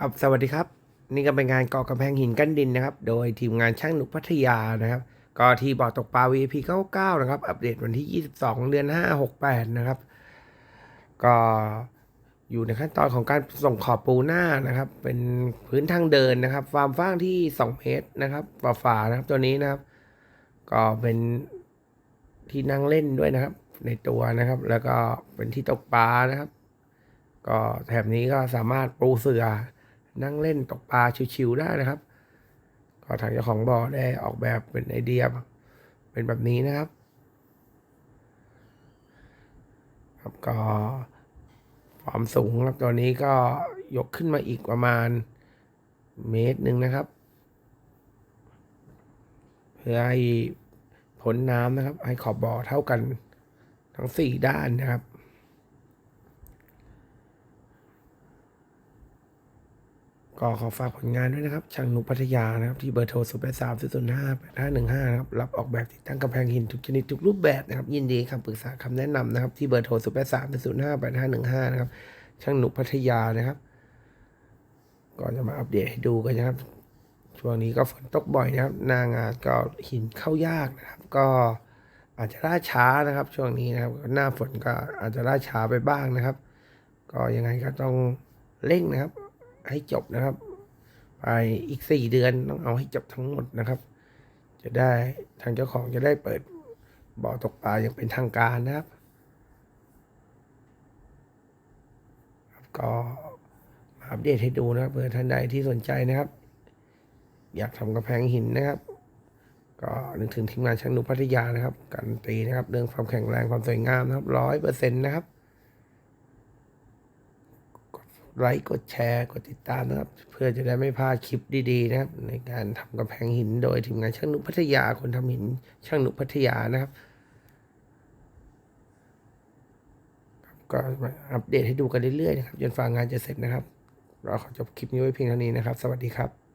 ครับสวัสดีครับ นี่ก็เป็นงานก่อกำแพงหินกั้นดินนะครับ โดยทีมงานช่างหนุกพัทยานะครับ ก็ที่บ่อตกปลา VIP 99 นะครับ อัปเดตวันที่ 22 เดือน 5 68 นะครับ ก็อยู่ในขั้นตอนของการส่งขอบปูหน้านะครับ เป็นพื้นทางเดินนะครับฟามฟ้างที่ 2 เมตรนะครับฝาๆนะครับตัวนี้นะครับ ก็เป็นที่นั่งเล่นด้วยนะครับ ในตัวนะครับ แล้วก็เป็นที่ตกปลานะครับ ก็แถบนี้ก็สามารถปูเสือ นั่งเล่นตกปลาชิวๆได้นะครับ ก็ทางเจ้าของบ่อได้ออกแบบเป็นไอเดีย เป็นแบบนี้นะครับ ครับก็ความสูงครับตัวนี้ก็ยกขึ้นมาอีกประมาณเมตรหนึ่งนะครับ เพื่อให้พ้นน้ำนะครับ ให้ขอบบ่อเท่ากันทั้งสี่ด้านนะครับ ก็ขอฝากผลงานด้วยนะครับ ช่างนุพัทยานะครับ ที่เบอร์โทร0 8 3 0 0 5 8 5 1 5นะครับ รับออกแบบติดตั้งกำแพงหินทุกชนิดทุกรูปแบบนะครับ ยินดีคำปรึกษาคำแนะนำนะครับ ที่เบอร์โทร0 8 3 0 5 8 5 1 5นะครับ ช่างนุพัทยานะครับก่อนจะมาอัปเดตให้ดูกันนะครับ ช่วงนี้ก็ฝนตกบ่อยนะครับหน้างานก็หินเข้ายากนะครับ ก็อาจจะล่าช้านะครับ ช่วงนี้นะครับ หน้าฝนก็อาจจะล่าช้าไปบ้างนะครับ ก็ยังไงก็ต้องเร่งนะครับ ให้จบนะครับ ไปอีกสี่เดือนต้องเอาให้จบทั้งหมดนะครับ จะได้ทางเจ้าของจะได้เปิดบ่อตกปลาอย่างเป็นทางการนะครับก็มาอัปเดตให้ดูนะครับเผื่อท่านใดที่สนใจนะครับ อยากทำกระแพงหินนะครับ ก็นึกถึงทีมงานช่างนุพัทยานะครับการนตีนะครับ เรื่องความแข็งแรงความสวยงามนะครับร้อยเปอร์เซ็นต์นะครับ ไลค์กดแชร์กดติดตามนะครับ เพื่อจะได้ไม่พลาดคลิปดีๆนะครับ ในการทำกำแพงหินโดยทีมงานช่างนุพัทยาคนทำหินช่างนุพัทยานะครับ ก็อัปเดตให้ดูกันเรื่อยๆนะครับจนฟางงานจะเสร็จนะครับ เราขอจบคลิปนี้ไว้เพียงเท่านี้นะครับ สวัสดีครับ